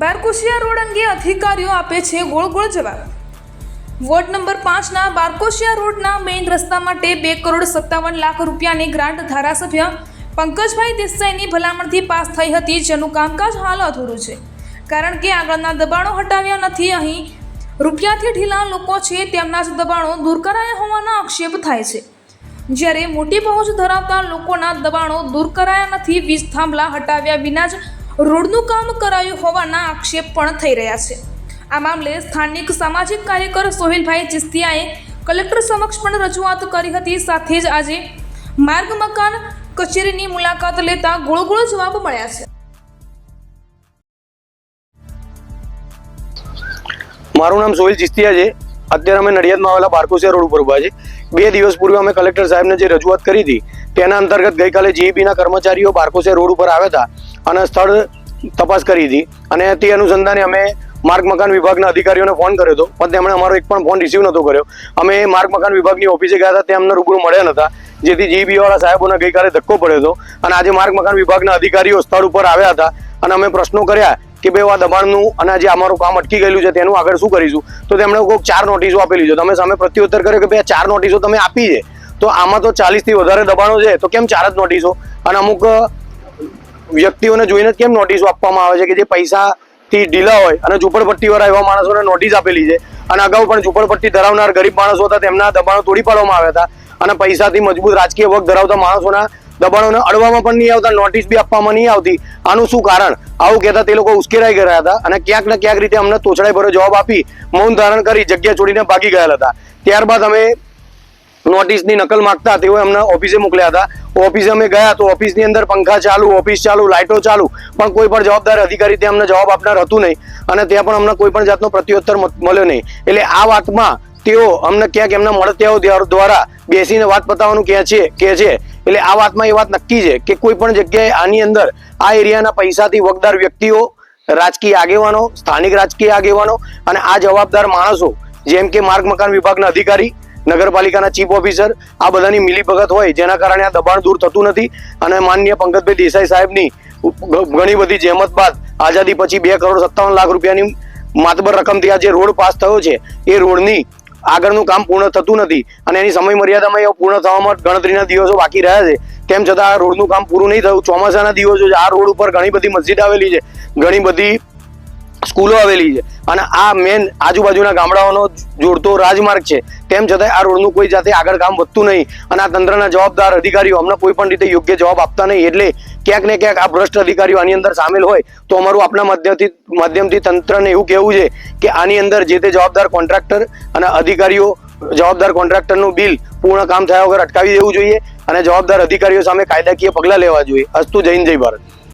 બારકોશિયા road અંગે અધિકારીઓ આપે છે ગોળ ગોળ જવાબ. વોર્ડ નંબર પાંચના બારકોશિયા રોડના મેઇન રસ્તા માટે બે કરોડ સત્તાવન લાખ રૂપિયાની ગ્રાન્ટ ધારાસભ્ય પંકજભાઈ દેસાઈની ભલામણથી પાસ થઈ હતી, જેનું કામકાજ હાલ અધૂરું છે. કારણ કે આગળના દબાણો હટાવ્યા નથી, અહીં રૂપિયાથી ઢીલા લોકો છે, તેમના જ દબાણો દૂર કરાયા હોવાનો આક્ષેપ થાય છે. જ્યારે મોટી પહોંચ ધરાવતા લોકોના દબાણો દૂર કરાયા નથી, વીજ થાંભલા હટાવ્યા વિના જ રોડનું કામ કરાયું હોવાના આક્ષેપ પણ થઈ રહ્યા છે. આ મામલે સ્થાનિક સામાજિક કાર્યકર સોહેલભાઈ ચિસ્તિયાએ કલેક્ટર સમક્ષ પણ રજૂઆત કરી હતી. સાથે જ આજે માર્ગ મકાન કચેરીની મુલાકાત લેતા ગોળ ગોળ જવાબ મળ્યા છે. મારું નામ સોહિલ ચિસ્તિયા છે. અત્યારે અમે નડિયાદમાં આવેલા બારકોસિયા રોડ ઉપર ઊભા છે બે દિવસ પૂર્વે અમે કલેક્ટર સાહેબને જે રજૂઆત કરી હતી, તેના અંતર્ગત ગઈકાલે જીઈબીના કર્મચારીઓ બારકોસિયા રોડ ઉપર આવ્યા હતા. અને સ્થળ તપાસ કરી હતી. અને તે અનુસંધાને અમે માર્ગ મકાન વિભાગના અધિકારીઓને ફોન કર્યો હતો. પણ તેમણે અમારો એક પણ ફોન રિસીવ નહોતો કર્યો. અમે માર્ગ મકાન વિભાગની ઓફિસે ગયા હતા. ત્યાં અમને રૂબરૂ મળ્યા નહોતા. જેથી જીબીવાળા સાહેબોને ગઈકાલે ધક્કો પડ્યો હતો. અને આજે માર્ગ મકાન વિભાગના અધિકારીઓ સ્થળ ઉપર આવ્યા હતા. અને અમે પ્રશ્નો કર્યા કે ભાઈ આ દબાણનું અને જે અમારું કામ અટકી ગયેલું છે, તેનું આગળ શું કરીશું? તો તેમણે કોઈક ચાર નોટિસો આપેલી છે. તમે સામે પ્રત્યુત્તર કર્યો કે ભાઈ ચાર નોટિસો તમે આપી છે. તો આમાં તો ચાલીસથી વધારે દબાણો છે. તો કેમ ચાર જ નોટિસો અને અમુક વ્યક્તિઓને જોઈને કેમ નોટિસો આપવામાં આવે છે કે જે પૈસાથી ઢીલા હોય અને ઝૂંપડપટ્ટીવાળા એવા માણસોને નોટિસ આપેલી છે અને અગાઉ પણ ઝૂંપડપટ્ટી ધરાવનાર ગરીબ માણસો હતા, તેમના દબાણો તોડી પાડવામાં આવ્યા હતા અને પૈસાથી મજબૂત રાજકીય વર્ગ ધરાવતા માણસોના દબાણોને અડવામાં પણ નહીં આવતા નોટિસ બી આપવામાં નહીં આવતી. આનું શું કારણ? આવું કહેતા તે લોકો ઉશ્કેરાઈ ગયા હતા અને ક્યાંક ને ક્યાંક રીતે અમને તોછડાઈ ભર્યો જવાબ આપી, મૌન ધારણ કરી, જગ્યા છોડીને ભાગી ગયેલા હતા. ત્યારબાદ અમે નોટિસની નકલ માગતા તેઓ અમને ઓફિસે મોકલ્યા હતા. ઓફિસે અમે ગયા તો ઓફિસની અંદર પંખા ચાલુ ઓફિસ ચાલુ, લાઇટો ચાલુ. પણ કોઈ પણ જવાબદાર અધિકારી ત્યાં અમને જવાબ આપનાર હતું નહીં. અને ત્યાં પણ અમને કોઈ પણ જાતનો પ્રત્યુત્તર મળ્યો નહીં. એટલે આ વાતમાં તેઓ અમને ક્યાંક એમના મળતિયાઓ દ્વારા બેસીને વાત પતાવવાનું કહે છે કે છે. એટલે આ વાતમાં એ વાત નક્કી છે કે કોઈ પણ જગ્યાએ આની અંદર આ એરિયાના પૈસાથી વગદાર વ્યક્તિઓ, રાજકીય આગેવાનો, સ્થાનિક રાજકીય આગેવાનો અને આ જવાબદાર માણસો, જેમ કે માર્ગ મકાન વિભાગના અધિકારી નગરપાલિકાના ચીફ ઓફિસર આ બધાની મિલીભગત હોય, જેના કારણે આ દબાણ દૂર થતું નથી. અને માનનીય પંકજભાઈ દેસાઈ સાહેબની ઘણી બધી જહેમત બાદ આઝાદી પછી બે કરોડ સત્તાવન લાખ રૂપિયાની માતબર રકમથી આ જે રોડ પાસ થયો છે. એ રોડની આગળનું કામ પૂર્ણ થતું નથી અને એની સમય મર્યાદામાં એ પૂર્ણ થવામાં ગણતરીના દિવસો બાકી રહ્યા છે. તેમ છતાં આ રોડનું કામ પૂરું નહીં થયું. ચોમાસાના દિવસો છે. આ રોડ ઉપર ઘણી બધી મસ્જિદ આવેલી છે. ઘણી બધી સ્કૂલો આવેલી છે. અને આ મેન આજુબાજુના ગામડાઓનો જોડતો રાજમાર્ગ છે. તેમ છતાં આ રોડનું કોઈ જાતે આગળ કામ વધતું નહીં. અને આ તંત્રના જવાબદાર અધિકારીઓ અમને કોઈ પણ રીતે યોગ્ય જવાબ આપતા નહીં. એટલે ક્યાંક ને ક્યાંક આ ભ્રષ્ટ અધિકારીઓ આની અંદર સામેલ હોય તો અમારું આપના માધ્યમથી માધ્યમથી તંત્રને એવું કહેવું છે કે આની અંદર જે તે જવાબદાર કોન્ટ્રાક્ટર અને અધિકારીઓ, જવાબદાર કોન્ટ્રાક્ટરનું બિલ પૂર્ણ કામ થયા વગર અટકાવી દેવું જોઈએ અને જવાબદાર અધિકારીઓ સામે કાયદાકીય પગલાં લેવા જોઈએ. અસ્તુ જૈન જય ભારત.